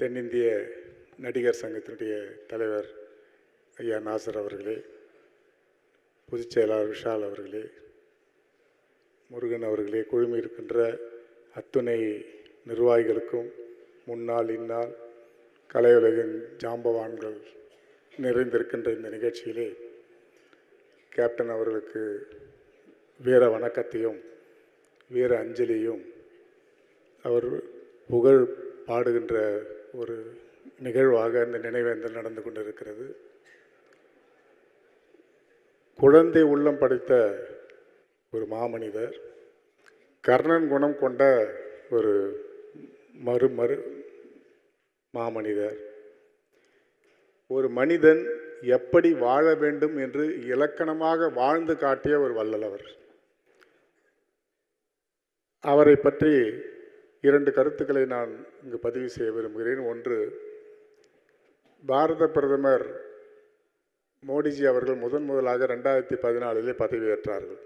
தென்னிந்திய நடிகர் சங்கத்தினுடைய தலைவர் ஐயா நாசர் அவர்களே பொதுச் செயலாளர் விஷால் அவர்களே முருகன் அவர்களே குழுமி இருக்கின்ற அத்துணை நிர்வாகிகளுக்கும் முன்னாள் இந்நாள் கலையுலகின் ஜாம்பவான்கள் நிறைந்திருக்கின்ற இந்த நிகழ்ச்சியிலே கேப்டன் அவர்களுக்கு வீர வணக்கத்தையும் வீர அஞ்சலியும் அவர் புகழ் பாடுகின்ற ஒரு நிகழ்வாக இந்த நினைவேந்தல் நடந்து கொண்டிருக்கிறது. குழந்தை உள்ளம் படைத்த ஒரு மாமனிதர் கர்ணன் குணம் கொண்ட ஒரு மறு மறு மாமனிதர். ஒரு மனிதன் எப்படி வாழ வேண்டும் என்று இலக்கணமாக வாழ்ந்து காட்டிய ஒரு வள்ளலவர் அவரை பற்றி இரண்டு கருத்துக்களை நான் இங்கு பதிவு செய்ய விரும்புகிறேன். ஒன்று பாரத பிரதமர் மோடிஜி அவர்கள் முதன் முதலாக ரெண்டாயிரத்தி பதினாலிலே பதவியேற்றார்கள்.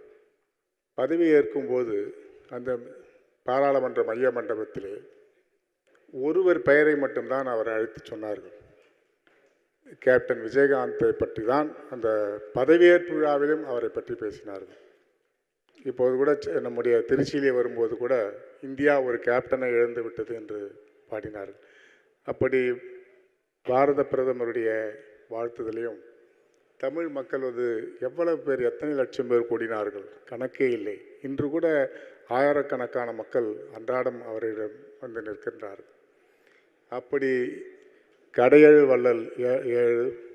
பதவியேற்கும் போது அந்த பாராளுமன்ற மைய மண்டபத்திலே ஒருவர் பெயரை மட்டும்தான் அவர் அழைத்து சொன்னார்கள். கேப்டன் விஜயகாந்தை பற்றி தான் அந்த பதவியேற்பு விழாவிலும் அவரை பற்றி பேசினார்கள். இப்போது கூட நம்முடைய திருச்சியிலே வரும்போது கூட இந்தியா ஒரு கேப்டனை இழந்து விட்டது என்று பாடினார்கள். அப்படி பாரத பிரதமருடைய வாழ்த்துதலையும் தமிழ் மக்கள் அது எவ்வளவு பேர் எத்தனை லட்சம் பேர் கூடினார்கள்? கணக்கே இல்லை. இன்று கூட ஆயிரக்கணக்கான மக்கள் அன்றாடம் அவரிடம் வந்து நிற்கின்றார்கள். அப்படி கடையேழு வள்ளல் ஏ- ஏழு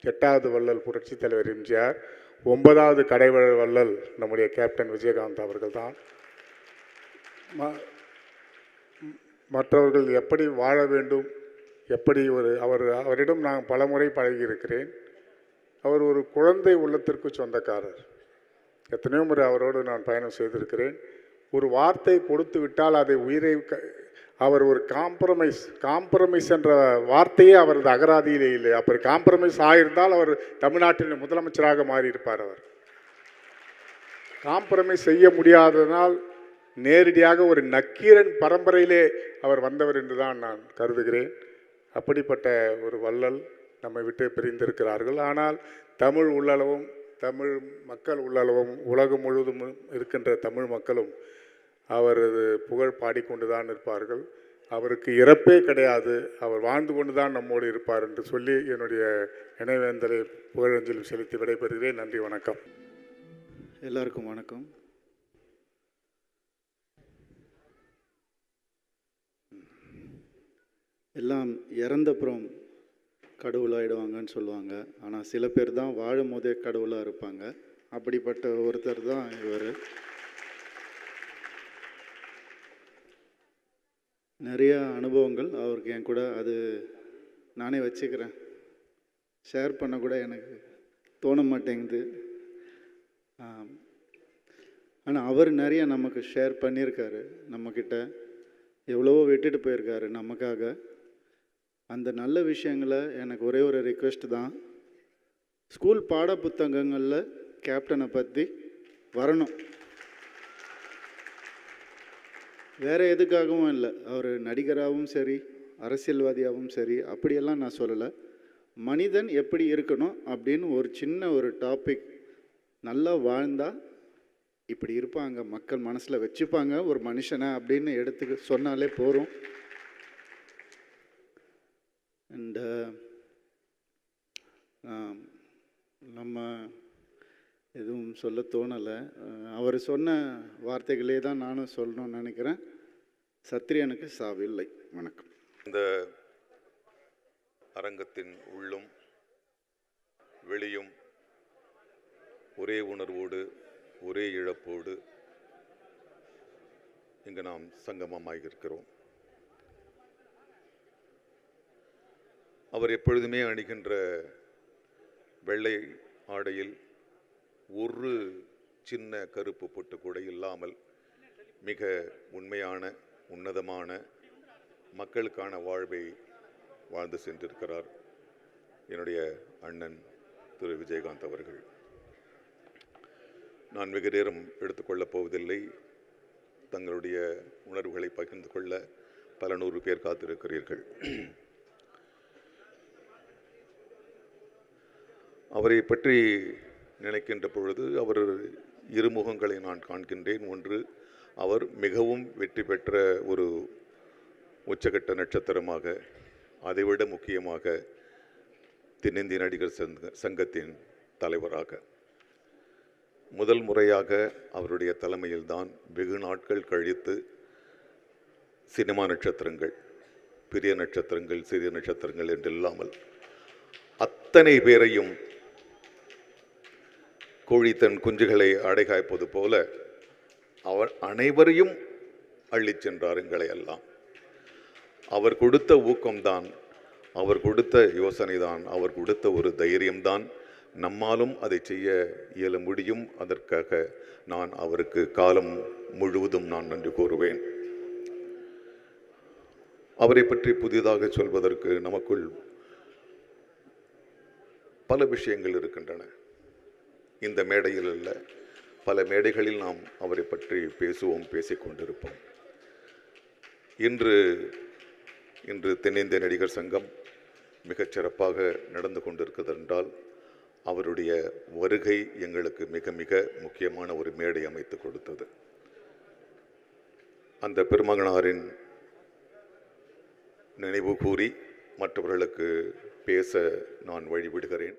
எட்டாவது வள்ளல் புரட்சித் தலைவர் எம்ஜிஆர் ஒன்பதாவது கடைவழ வள்ளல் நம்முடைய கேப்டன் விஜயகாந்த் அவர்கள்தான். ம- மற்றவர்கள் எப்படி வாழ வேண்டும் எப்படி ஒரு அவர் அவரிடம் நான் பலமுறை பழகியிருக்கிறேன். அவர் ஒரு குழந்தை உள்ளத்திற்கு சொந்தக்காரர். எத்தனையோ முறை அவரோடு நான் பயணம் செய்திருக்கிறேன். ஒரு வார்த்தை கொடுத்து விட்டால் அதை உயிரை க- அவர் ஒரு காம்ப்ரமைஸ் காம்ப்ரமைஸ் என்ற வார்த்தையே அவரது அகராதியிலே இல்லை. அப்படி காம்ப்ரமைஸ் ஆயிருந்தால் அவர் தமிழ்நாட்டின் முதலமைச்சராக மாறியிருப்பார் அவர். காம்ப்ரமைஸ் செய்ய முடியாததனால் நேரடியாக ஒரு நக்கீரன் பரம்பரையிலே அவர் வந்தவர் என்று தான் நான் கருதுகிறேன். அப்படிப்பட்ட ஒரு வள்ளல் நம்மை விட்டு பிரிந்திருக்கிறார்கள். ஆனால் தமிழ் உள்ளளவும் தமிழ் மக்கள் உள்ளளவும் உலகம் முழுவதும் இருக்கின்ற தமிழ் மக்களும் அவரது புகழ் பாடிக்கொண்டு தான் இருப்பார்கள். அவருக்கு இறப்பே கிடையாது. அவர் வாழ்ந்து கொண்டு தான் நம்மோடு இருப்பார் என்று சொல்லி என்னுடைய நினைவேந்தலை புகழஞ்சலி செலுத்தி விடைபெறுகிறேன். நன்றி வணக்கம். எல்லாருக்கும் வணக்கம். எல்லாம் இறந்தப்புறம் கடவுளாயிடுவாங்கன்னு சொல்லுவாங்க. ஆனால் சில பேர் தான் வாழும் போதே கடவுளாக இருப்பாங்க. அப்படிப்பட்ட ஒருத்தர் தான் இவர். நிறையா அனுபவங்கள். அவருக்கு என் கூட அது நானே வச்சுக்கிறேன். ஷேர் பண்ண கூட எனக்கு தோண மாட்டேங்குது. ஆனால் அவர் நிறைய நமக்கு ஷேர் பண்ணியிருக்காரு. நம்மக்கிட்ட எவ்வளவோ விட்டுட்டு போயிருக்காரு நமக்காக. அந்த நல்ல விஷயங்களை எனக்கு ஒரே ஒரு ரிக்வெஸ்ட் தான். ஸ்கூல் பாட புத்தகங்களில் கேப்டனை பற்றி வரணும். வேறு எதுக்காகவும் இல்லை. அவர் நடிகராகவும் சரி அரசியல்வாதியாகவும் சரி அப்படியெல்லாம் நான் சொல்லலை. மனிதன் எப்படி இருக்கணும் அப்படின்னு ஒரு சின்ன ஒரு டாபிக் நல்லா வாழ்ந்தால் இப்படி இருப்பாங்க மக்கள் மனசில் வச்சுப்பாங்க ஒரு மனுஷனை அப்படின்னு எடுத்து சொன்னாலே போகிறோம் அண்டு நம்ம எதுவும் சொல்ல தோணலை. அவர் சொன்ன வார்த்தைகளே தான் நானும் சொல்லணும்னு நினைக்கிறேன். சத்ரியனுக்கு சாவில்லை. வணக்கம். இந்த அரங்கத்தின் உள்ளும் வெளியும் ஒரே உணர்வோடு ஒரே இழப்போடு இங்கு நாம் சங்கமமாக இருக்கிறோம் அவர் எப்பொழுதுமே அணிகின்ற வெள்ளை ஆடையில் ஒரு சின்ன கருப்பு பொட்டு கூட இல்லாமல் மிக உண்மையான உன்னதமான மக்களுக்கான வாழ்வை வாழ்ந்து சென்றிருக்கிறார் என்னுடைய அண்ணன் திரு விஜயகாந்த் அவர்கள். நான் வெகு நேரம் எடுத்துக்கொள்ளப் போவதில்லை. தங்களுடைய உணர்வுகளை பகிர்ந்து கொள்ள பல நூறு பேர் காத்திருக்கிறீர்கள். அவரை பற்றி நினைக்கின்ற பொழுது அவர் இருமுகங்களை நான் காண்கின்றேன். ஒன்று அவர் மிகவும் வெற்றி பெற்ற ஒரு உச்சகட்ட நட்சத்திரமாக அதைவிட முக்கியமாக தென்னிந்திய நடிகர் சங்க சங்கத்தின் தலைவராக. முதல் முறையாக அவருடைய தலைமையில்தான் வெகு நாட்கள் கழித்து சினிமா நட்சத்திரங்கள் பெரிய நட்சத்திரங்கள் சிறிய நட்சத்திரங்கள் என்றில்லாமல் அத்தனை பேரையும் கோழி தன் குஞ்சுகளை அடைகாய்ப்பது போல அவர் அனைவரையும் அள்ளிச் சென்றார் எங்களை எல்லாம் அவர் கொடுத்த ஊக்கம்தான் அவர் கொடுத்த யோசனை தான் அவர் கொடுத்த ஒரு தைரியம்தான். நம்மாலும் அதை செய்ய இயல முடியும். அதற்காக நான் அவருக்கு காலம் முழுவதும் நான் நன்றி கூறுவேன். அவரை பற்றி புதிதாக சொல்வதற்கு நமக்குள் பல விஷயங்கள் இருக்கின்றன. இந்த மேடையில் அல்ல பல மேடைகளில் நாம் அவரை பற்றி பேசுவோம் பேசிக்கொண்டிருப்போம் இன்று இன்று தென்னிந்திய நடிகர் சங்கம் மிகச் சிறப்பாக நடந்து கொண்டிருக்கிறது என்றால் அவருடைய வருகை எங்களுக்கு மிக மிக முக்கியமான ஒரு மேடை அமைத்து கொடுத்தது. அந்த பெருமகனாரின் நினைவு கூறி மற்றவர்களுக்கு பேச நான் வழிவிடுகிறேன்.